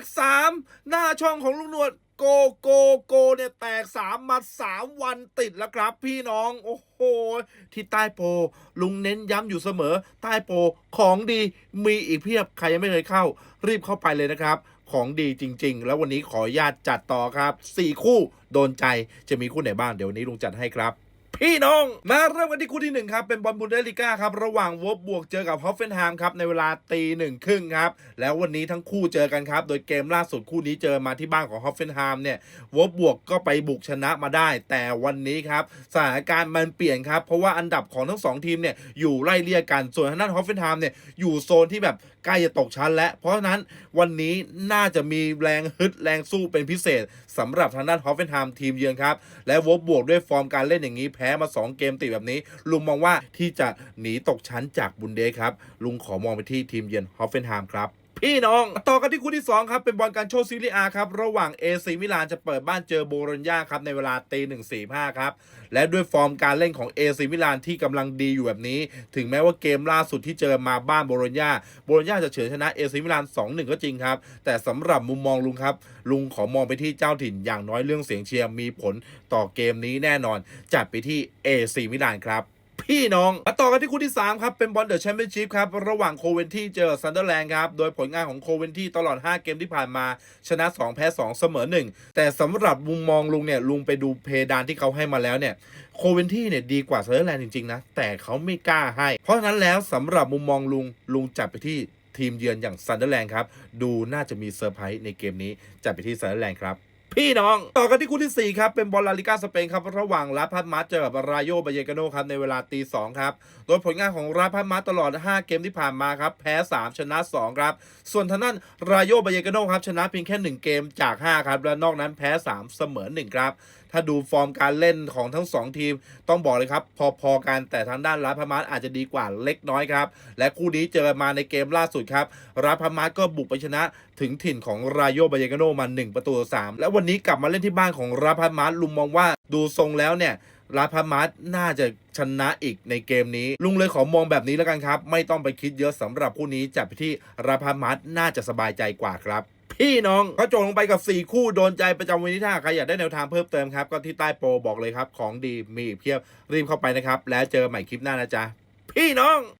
กสามหน้าช่องของลุงหนวดโกโกโกเนี่ยแตกสามมาสามวันติดแล้วครับ พี่น้องโอ้โหที่ใต้โพลุงเน้นย้ำอยู่เสมอ ใต้โพของดีมีอีกเพียบใครยังไม่เคยเข้า รีบเข้าไปเลยนะครับ ของดีจริง ๆ แล้ววันนี้ขออนุญาตจัดต่อครับ 4 คู่โดนใจจะมีคู่ไหนบ้างเดี๋ยววันนี้ลุงจัดให้ครับ พี่น้อง มาเริ่มกันที่คู่ที่หนึ่งครับ เป็นบอลบุนเดสลิก้าครับ ระหว่างวอบบวกเจอกับฮอฟเฟนไฮม์ครับ ในเวลาตีหนึ่งครึ่งครับ แล้ววันนี้ทั้งคู่เจอกันครับ โดยเกมล่าสุดคู่นี้เจอมาที่บ้านของฮอฟเฟนไฮม์เนี่ยวอบบวกก็ไปบุกชนะมาได้ แต่วันนี้ครับสถานการณ์มันเปลี่ยนครับ เพราะว่าอันดับของทั้งสองทีมเนี่ยอยู่ไล่เลี่ยกัน ส่วนทางด้านฮอฟเฟนไฮม์เนี่ยอยู่โซนที่แบบใกล้จะตกชั้น แล้ว เพราะฉะนั้นวันนี้น่าจะมีแรงฮึดแรงสู้เป็นพิเศษสำหรับทางด้านฮอฟเฟนไฮม์ทีมเยือนครับ และวอบบวกด้วยฟอร์มการเล่นอย่างนี้แพ้มา 2 เกมติดแบบนี้ ลุงมองว่าที่จะหนีตกชั้นจากบุนเดสครับ ลุงขอมองไปที่ทีมเยือนฮอฟเฟนไฮม์ครับ พี่น้อง ต่อกันที่คู่ที่ 2 ครับ เป็นบอลการโชว์ซีรีอาครับ ระหว่างเอซีมิลานจะเปิดบ้านเจอโบโรญญาครับ ในเวลาตีหนึ่งสี่ห้าครับ และด้วยฟอร์มการเล่นของเอซีมิลานที่กำลังดีอยู่แบบนี้ ถึงแม้ว่าเกมล่าสุดที่เจอมาบ้านโบโรญญาโบโรญญาจะเฉือนชนะเอซีมิลาน2-1ก็จริงครับ แต่สำหรับมุมมองลุงครับ ลุงขอมองไปที่เจ้าถิ่นอย่างน้อยเรื่องเสียงเชียร์มีผลต่อเกมนี้แน่นอน จัดไปที่เอซีมิลานครับ พี่น้อง มาต่อกันที่คู่ที่ 3 ครับ เป็นบอลเดอะแชมเปี้ยนชิพครับ ระหว่างโคเวนที่เจอซันเดอร์แลนด์ครับ โดยผลงานของโคเวนที่ตลอด 5 เกมที่ผ่านมา ชนะ 2 แพ้ 2 เสมอ 1 แต่สำหรับมุมมองลุงเนี่ย ลุงไปดูเพดานที่เขาให้มาแล้วเนี่ยโคเวนที่เนี่ยดีกว่าซันเดอร์แลนด์จริงๆนะแต่เขาไม่กล้าให้ เพราะฉะนั้นแล้วสำหรับมุมมองลุงลุงจัดไปที่ทีมเยือนอย่างซันเดอร์แลนด์ครับดูน่าจะมีเซอร์ไพรส์ในเกมนี้จัดไปที่ซันเดอร์แลนด์ครับ พี่น้อง ต่อกันที่คู่ที่ 4 ครับ เป็นบอลลาลิก้าสเปนครับ ระหว่างลาพัดมาสเจอกับรายโยบาเยกาโนครับ ในเวลาตีสองครับ โดยผลงานของราพัดมาสตลอด 5 เกมที่ผ่านมาครับ แพ้ 3 ชนะ 2 ครับ ส่วนทางด้านรายโยบาเยกาโนครับ ชนะเพียงแค่ 1 เกมจาก 5 ครับ และนอกนั้นแพ้ 3 เสมอ 1 ครับ ถ้าดูฟอร์มการเล่นของทั้ง 2 ทีม ต้องบอกเลยครับ พอๆกันแต่ทางด้านราพัดมาสอาจจะดีกว่าเล็กน้อยครับและคู่นี้เจอมาในเกมล่าสุดครับราพัดมาสก็บุกไปชนะถึงถิ่นของรายโยบายกาโนมา 1 ประตู3และวันนี้กลับมาเล่นที่บ้านของราพัดมาสลุงมองว่าดูทรงแล้วเนี่ยราพัดมาสน่าจะชนะอีกในเกมนี้ ลุงเลยขอมองแบบนี้แล้วกันครับ ไม่ต้องไปคิดเยอะสำหรับคู่นี้จับไปที่ราพัดมาสน่าจะสบายใจกว่าครับพี่น้องก็จบลงไปกับ 4 คู่โดนใจประจำวันนี้ถ้าใครอยากได้แนวทางเพิ่มเติมครับ ก็ที่ใต้โปรบอกเลยครับ ของดีมีเพียบรีบเข้าไปนะครับ แล้วเจอใหม่คลิปหน้านะจ๊ะ พี่น้อง